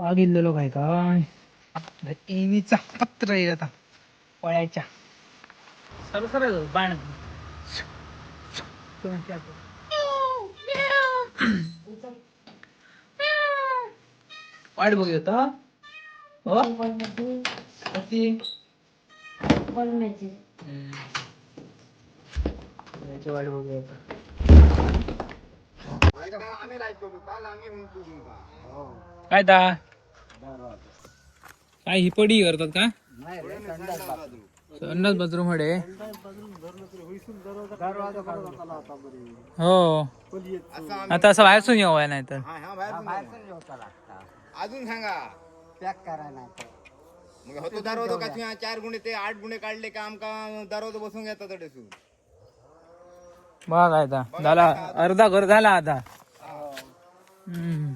वागिल्लेलो काय काय? एनीचा पत्र येईल आता पळायच्या. सर सर बाण. वाट बघू हो. याची वाट बघू आता काय ता काय ही पडी करतात का? संडास बाथरूम. मध्ये? हो. आता असं बाहेरसून येऊ नाही तर अजून सांगा. पॅक करायला मग होतो दरवाजा का तुम्ही चार गुणे ते आठ गुणे काढले का आमका दरवाजा बसून घेतात डेसून बघा काय आता. झाला अर्धा घर झाला आता. हम्म.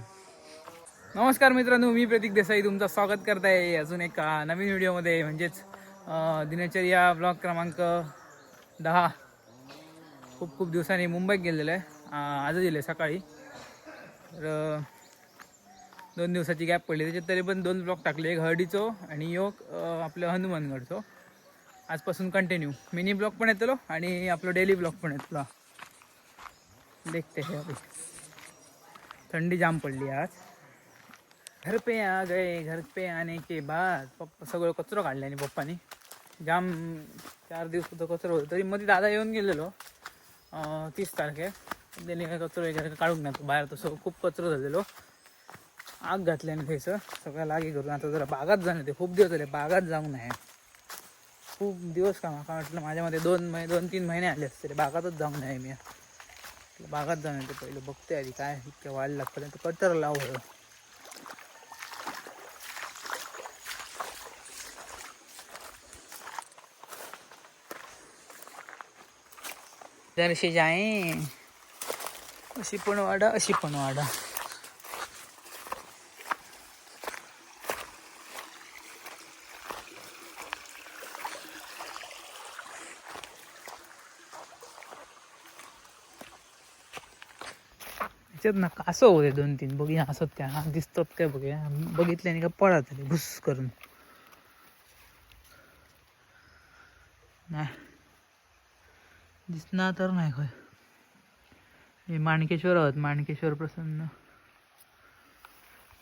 नमस्कार मित्रांनो मी प्रतीक देसाई तुमचं स्वागत करत आहे अजून एक नवीन व्हिडिओमध्ये. म्हणजेच दिनचर्या ब्लॉग क्रमांक दहा. खूप खूप दिवसांनी मुंबईत गेलेलो आहे. अं, आजच गेले सकाळी. तर दोन दिवसाची गॅप पडली. त्याच्यात तरी पण दोन ब्लॉग टाकले. एक हळदीचो आणि योग आपलं हनुमानगडचो. आजपासून कंटिन्यू मिनी ब्लॉग पण येतलो आणि आपलं डेली ब्लॉग पण येतलो. देखते हे थंडी जाम पडली आज. घर पे आ गए घर पे आने के बाद पप्पा सगळं कचरो काढले आणि पप्पानी. जाम चार दिवस सुद्धा कचरो होतो. तरी मध्ये दादा येऊन गेलेलो. तीस तारखे. त्यांनी काय कचरो वगैरे काढून तो बाहेर तसं खूप कचरो झालेलो. आग घातल्याने थंयसर सगळ्या लागी करून. आता जरा बागात जाणं ते. खूप दिवस झाले बागात जाऊन नाही. खूप दिवस का माका वाटलं माझ्यामध्ये दोन महिने दोन तीन महिने आले असते बागातच जाऊन नाही मी. बागात जाऊन येते पहिलं. बघते आधी काय इतक्या वाढ लागतं. कटर लावलं जरशी जाय अशी पण वाडा अशी पण वाडा. ना कासो होते दोन तीन. बघूया असत त्या दिसतात काय बघूया बघितल्याने का पळत आले घुस करून. नाही. दिसणार तर नाही काय हे माणकेश्वर आहोत माणकेश्वर प्रसन्न.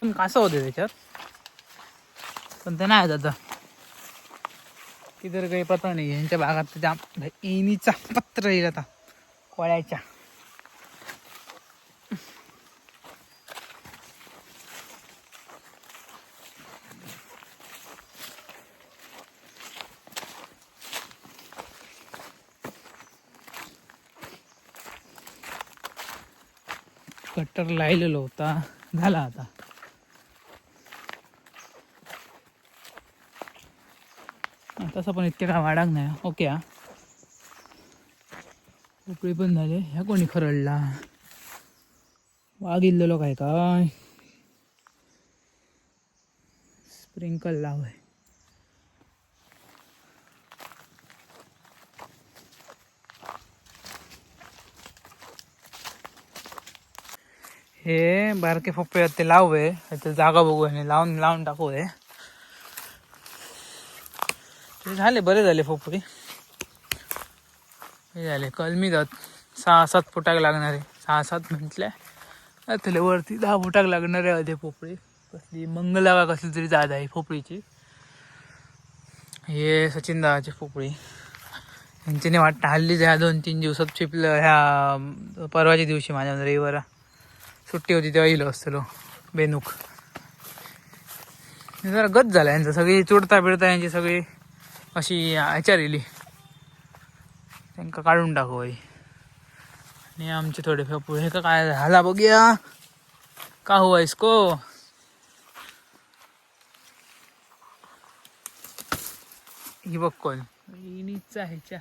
पण कासव होते त्याच्यात? पण ते नाही आता. तिथं काही पता नाही यांच्या भागात त्या एनीचा पत्र येईल आता. कोळ्याच्या. ट्रॅक्टर लायलेलो होता. झाला आता. तसं पण इतके काय वाडाक नाही. ओके हा. उकळी पण झाले. ह्या कोणी खरडला? वाघ इल्लेलो काय काय? स्प्रिंकल लावय हे बारके पप्पे ते लावू आहे ते जागा बघू आणि लावून लावून टाकू आहे ते झाले बरे झाले पप्पे. हे झाले कलमी जात. सहा सात फुटाक लागणारे. सहा सात म्हटल्या. त्याला वरती दहा फुटाक लागणारे आहे पोपळी कसली मंगला का कसली तरी जात आहे पोपळीची हे सचिन दादाची पोपळी यांच्याने वाटतं हल्लीच ह्या दोन तीन दिवसात चिपलं ह्या परवाच्या दिवशी माझ्या रविवारा. सुट्टी होती तेव्हा येलो असतलो बेनूक. जरा गत झाला यांचं सगळी चुडता बिडता यांची सगळी अशी ह्याच्यावर येली. त्यांका काढून टाकू आई आणि आमचे थोडे फेपू हे का काय झाला बघूया. का हो इसको? ही बघ कोण. ह्याच्या.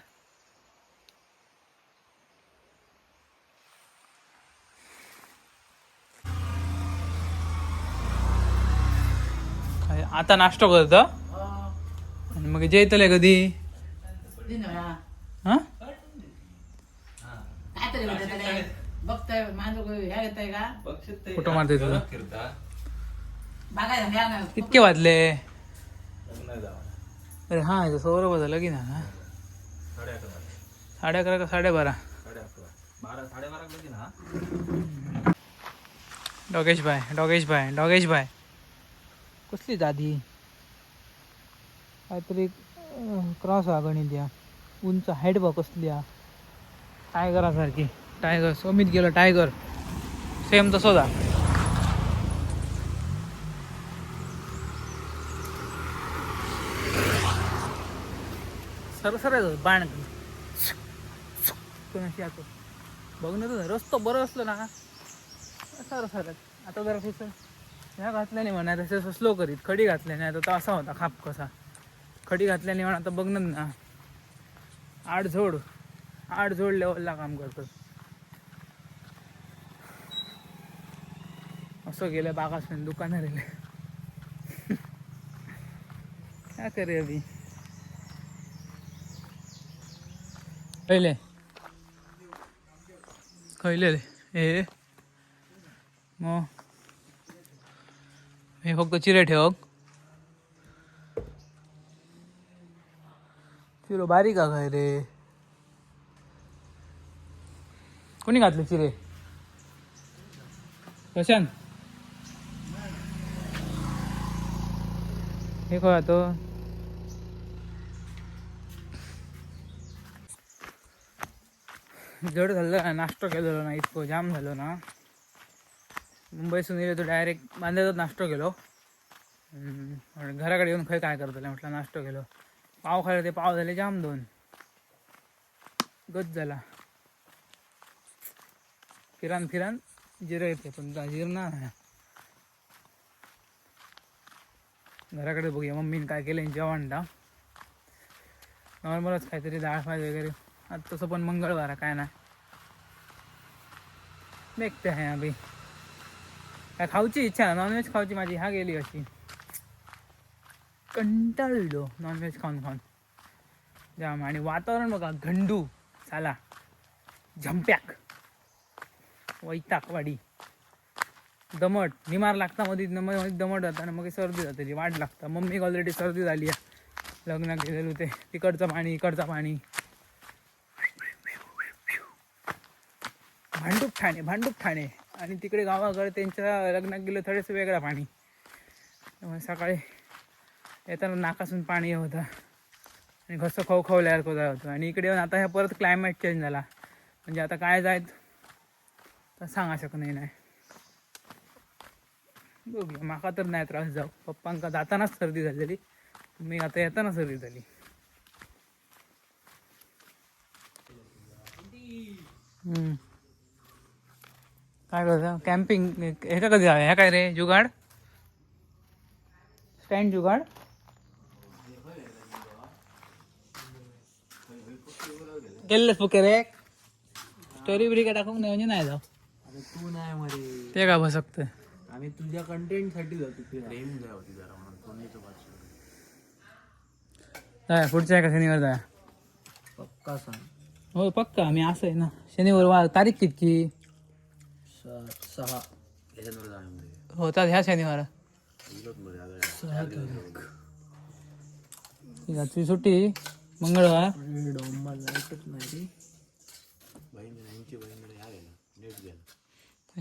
आता नाश्ता करत. आणि मग जेतले कधी? हा? बघताय माझं ह्या येत आहे का? फोटो मारते तुझा कितके वाजले. अरे हा इथं सौरभ झालं की ना? साडे अकरा का साडेबारा डोगेश भाई डोगेश भाई डोगेश भाई. कसली जादी? काहीतरी क्रॉस हा गणित या उंच हाईट बघ कसली हा टायगरासारखी. टायगर समित गेलो टायगर. सेम तसोच हा सर सर बाण. बघ ना तुझं रस्तो बरं असलं ना. सर आता जरा ह्या घातल्याने म्हणा तसं स्लो करीत. खडी घातल्याने आता तो असा होता खाप कसा. खडी घातल्याने म्हणा आता बघणार ना आड झोड आड झोड लेवलला काम करतो असं गेलं बागास दुकानात रेले काय करे अभी खैले रे? हे. मग? हे फक्त चिरे ठेव. चिरो बारीक काय रे? कोणी घातले चिरे? प्रशांत. हे खो तो? जड झालं ना नाश्तो केलेलो ना इतकं जाम झालो ना. मुंबईसून येलो तो डायरेक्ट बांद्याचाच नाश्तो केलो. घराकडे येऊन खंय काय करतले म्हटलं नाश्तो केलो. पाव खायला ते पाव झाले जाम दोन. गच झाला. फिरान फिरान जिरं येते पण जिरणार घराकडे बघूया मम्मीने काय केलं जेवणला. नॉर्मलच काहीतरी डाळ भात वगैरे. आता तसं पण मंगळवार आहे, काय नाही. देखते आहे अभि खाऊची इच्छा नॉनव्हेज खाऊची माझी ह्या गेली अशी कंटाळलो नॉनव्हेज खाऊन खाऊन जाम आणि वातावरण बघा घंडू साला झंप्याक वैताकवाडी दमट निमार लागता मध्ये मध्ये दमट जाता आणि मग सर्दी जाते ती वाट लागता मम्मीक ऑलरेडी सर्दी झाली आहे लग्न केलेलं होते तिकडचं पाणी इकडचं पाणी भांडूप ठाणे भांडूप ठाणे आणि तिकडे गावाकडे त्यांच्या लग्नात गेलं थोडंसं वेगळं पाणी. त्यामुळे सकाळी येताना नाकासून पाणी हे होतं. आणि घसं खव खवल्यासारखं होतं. आणि इकडे येऊन आता ह्या परत क्लायमेट चेंज झाला. म्हणजे आता काय जायत तर सांगा शकत नाही नाही बघूया माका तर नाही त्रास जाऊ. पप्पांका जातानाच सर्दी झालेली. मी आता येताना सर्दी झाली. हम्म. काय करता कॅम्पिंग हे का कधी ह्या काय रे? जुगाड? स्टँड जुगाड? केलेस फुके रे. स्टोरी बिरी काय टाकून नाही म्हणजे नाही जाऊ. अरे तू नाही मरे. ते का बसकत आम्ही तुझ्या कंटेंटसाठी जातो प्रेम जाय पुढच्या एका शनिवार जाय पक्का सांग. हो पक्का. मी असं आहे ना. शनिवार वा तारीख कितकी? स- सहा. होतात ह्या शनिवार सहा तारीख. तुझी सुट्टी मंगळवार. अरे डोंबा लाईटच नाही रे.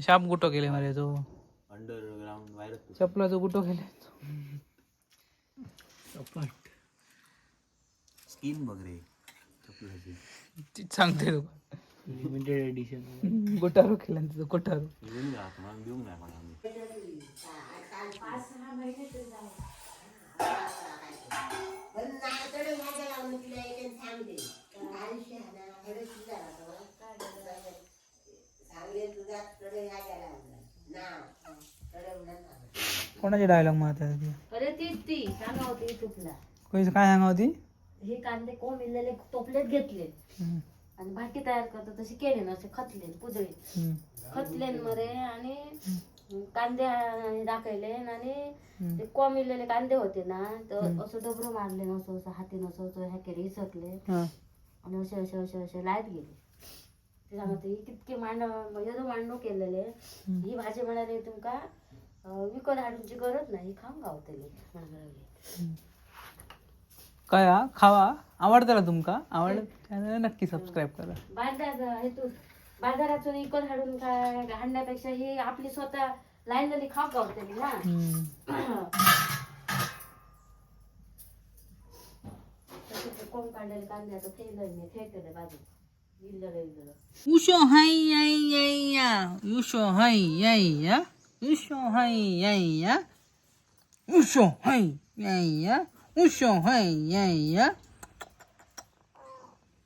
शाप गुटो केले मला तो. अंडरग्राऊंड व्हायरस चपलाचं गुटो केले. सपाट स्किन बघ रे. चपलाची. तीच सांगते तू लिमिटेड एडिशन गुटारो केलं तुझं गुटारो. घेऊन जा आपण पण आम्ही कोणाची डायलॉग मारता ती? अरे तीच ती सांगा होती तुपला कोणी काय सांगा होती? हे कांदे कोंबिलेले टोपलेत घेतले आणि भाटी तयार करतो तशी केले ना असे खतले पुजळे हम्म. खतले मरे आणि कांदे आणि टाकले आणि ते कोंबिलेले कांदे होते ना तर असं डबरू मारले ना असं असं असं ह्या केले इसकले. आणि असे असे असे असे लाईत गेले. ते सांगते कितके मांड येदो मांडो केलेले. ही भाजी म्हणाली तुमका विकत हाडूची गरज नाही खाऊन गावतली. म्हणून काय हा? खावा आवडतं तुमका आवड नक्की सबस्क्राईब करा बाजार हेतू बाजारातून विकत हाडून काय हाडण्यापेक्षा ही आपली स्वतः लाईनली खाऊ गावतली ना हम्म. तसं ते कोंब काढलेले कांदे आता थेलय मी थेटले बाजू Usho hai yai yai ya. Usho hai yai ya. Usho hai yai ya. Usho hai yai ya. Usho hai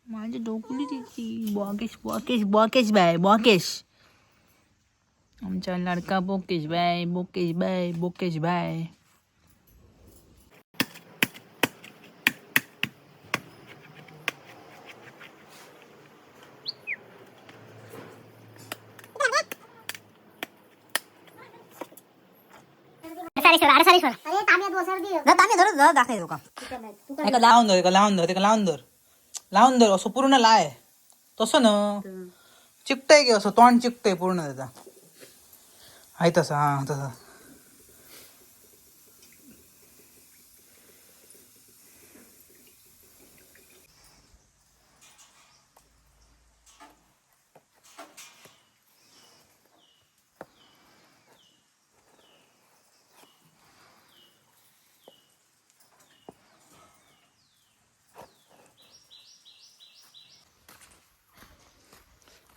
माझी डोकली तिची बॉकेश बॉकेश बॉकेश बाय बॉकेश आमचा लड़का Bokesh bye Bokesh bye Bokesh bye. एका लावून धर एका लावून धर एका लावून धर. लावून धर असं पूर्ण लाय. तसं ना. चिकटय की असं तोंड चिकटय पूर्ण त्याचा. आहे तसा हा तसा.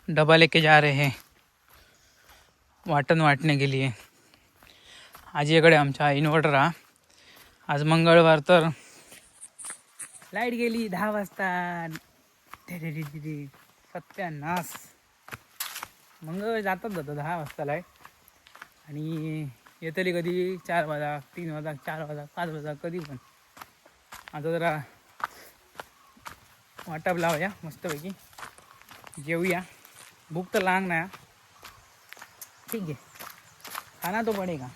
डब्बा लेके जा रहे हैं वाटण वाटणे के लिए। आजीकडे आमच्या इन्व्हर्टर हा आज मंगळवार तर लाइट गेली दहा वाजता। सत्यानास। सत्यानाश मंगळ जातात जातं दहा वाजता लाइट आणि येतली कधी चार वाजा तीन वाजा चार वाजा पाच वाजा कधी पण। आता जरा वाटप लावूया मस्तपैकी। जेवूया। भूक तर लाग ना. ठीक आहे. खाना तो पडेगा.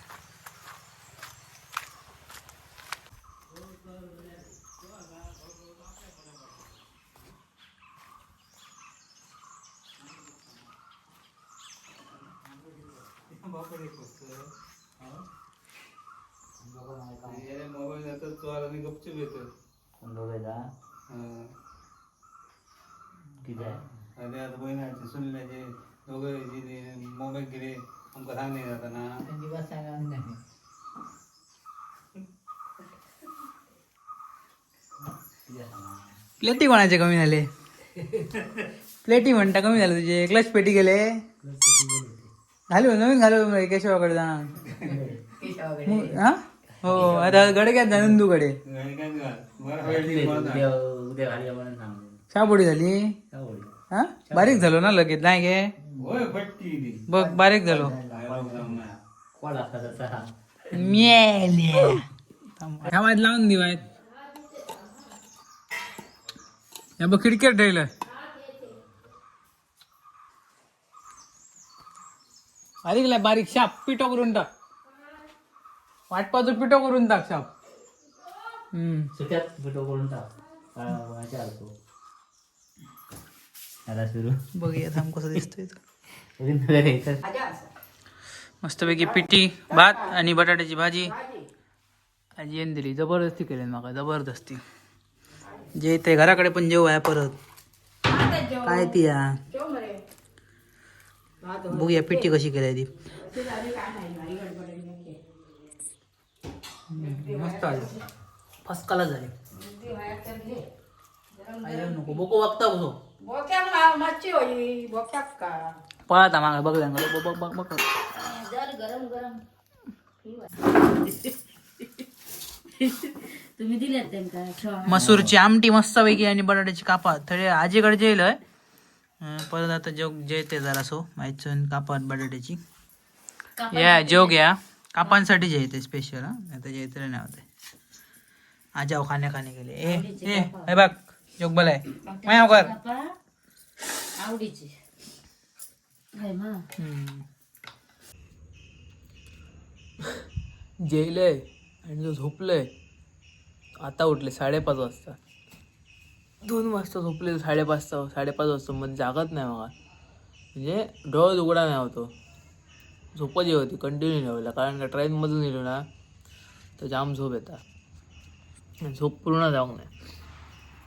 मोबाईल जातात चोर आणि गपचूप येतं किती आहे? आता बहिणाचे दोघं मोबाईल गेले आमका सांग नाही जाता. ना प्लेटी कोणाचे कमी झाले? प्लेटी म्हणता कमी झाले तुझे. क्लच पेटी गेले. घालू नवीन घालू केशवाकडे जाणार. मु- हा? हो आता गडक्यात जा नंदूकडे शाबोडी झाली. हा? बारीक झालो ना लगेच. नाही गे. बघ बारीक झालो. ह्या लावून दिवायत या बघ खिडक्यात ठेवलं. बारीक ला बारीक शाप. पिठो करून टाक. वाटपाचं पिठो करून टाक शाप. हम्म. सुट्यात फोटो करून टाक. सुरू. बघूया थांब कसं दिसतोय मस्तपैकी पिठी भात आणि बटाट्याची भाजी. आजी येऊन दिली. जबरदस्ती केली माका जबरदस्ती. जे ते घराकडे पण जेव आहे परत. काय ती या? बघूया पिठी कशी केली ती. मस्त आली. फर्स्ट क्लास झाली काय येऊ नको बोको बघता बसो पळाता मागा बघ बघ बघ बघ बघ. जर गरम गरम. तुम्ही त्यांका ठेवा. मसूरची आमटी मस्तपैकी आणि बटाट्याची कापात. थोडे आजीकडे जेलय परत आता जोग जेते जरा सो. माहिती कापात बटाट्याची. या जोग या कापांसाठी जेते स्पेशल हा. आता जेतले नाही होते. आजाव खाणे खाणे गेले ए ए बघ. जोग बलाय. माया कर. आवडीची. जेलय आणि जो झोपलंय आता उठले साडेपाच वाजता. दोन वाजता झोपले साडेपाच साडेपाच वाजता मध्ये जागत नाही मग म्हणजे डोळा उघडा नाही होतो. झोपच येत होती कंटिन्यू ठेवला कारण का ट्रेनमधून येलो ना तर जाम झोप येतात झोप पूर्ण जाऊक नाही. हम्म, आणि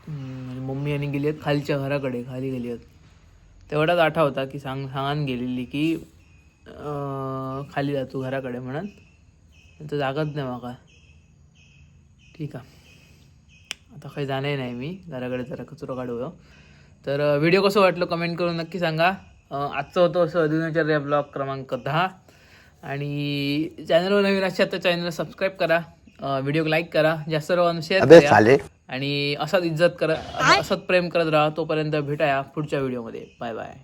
मम्मी आणि गेली आहेत खालच्या घराकडे खाली गेली आहेत तेवढाच आठा होता की सांग सांगान गेलेली की खाली जातो घराकडे म्हणत. तर जागत नाही माका. ठीक आहे. आता काही जाणे नाही मी घराकडे जरा कचरो काढूया. तर व्हिडिओ कसं वाटलं कमेंट करून नक्की सांगा. आजचं होतं असं दिनचर्या ब्लॉग क्रमांक दहा. आणि चॅनलवर नवीन असाल तर चॅनलला सबस्क्राईब करा. व्हिडिओ लाईक करा. जास्त सर्वांना शेअर करा. आणि असाच इज्जत करा असंच प्रेम करत राहा. तोपर्यंत भेटाया पुढच्या व्हिडिओमध्ये. Bye bye.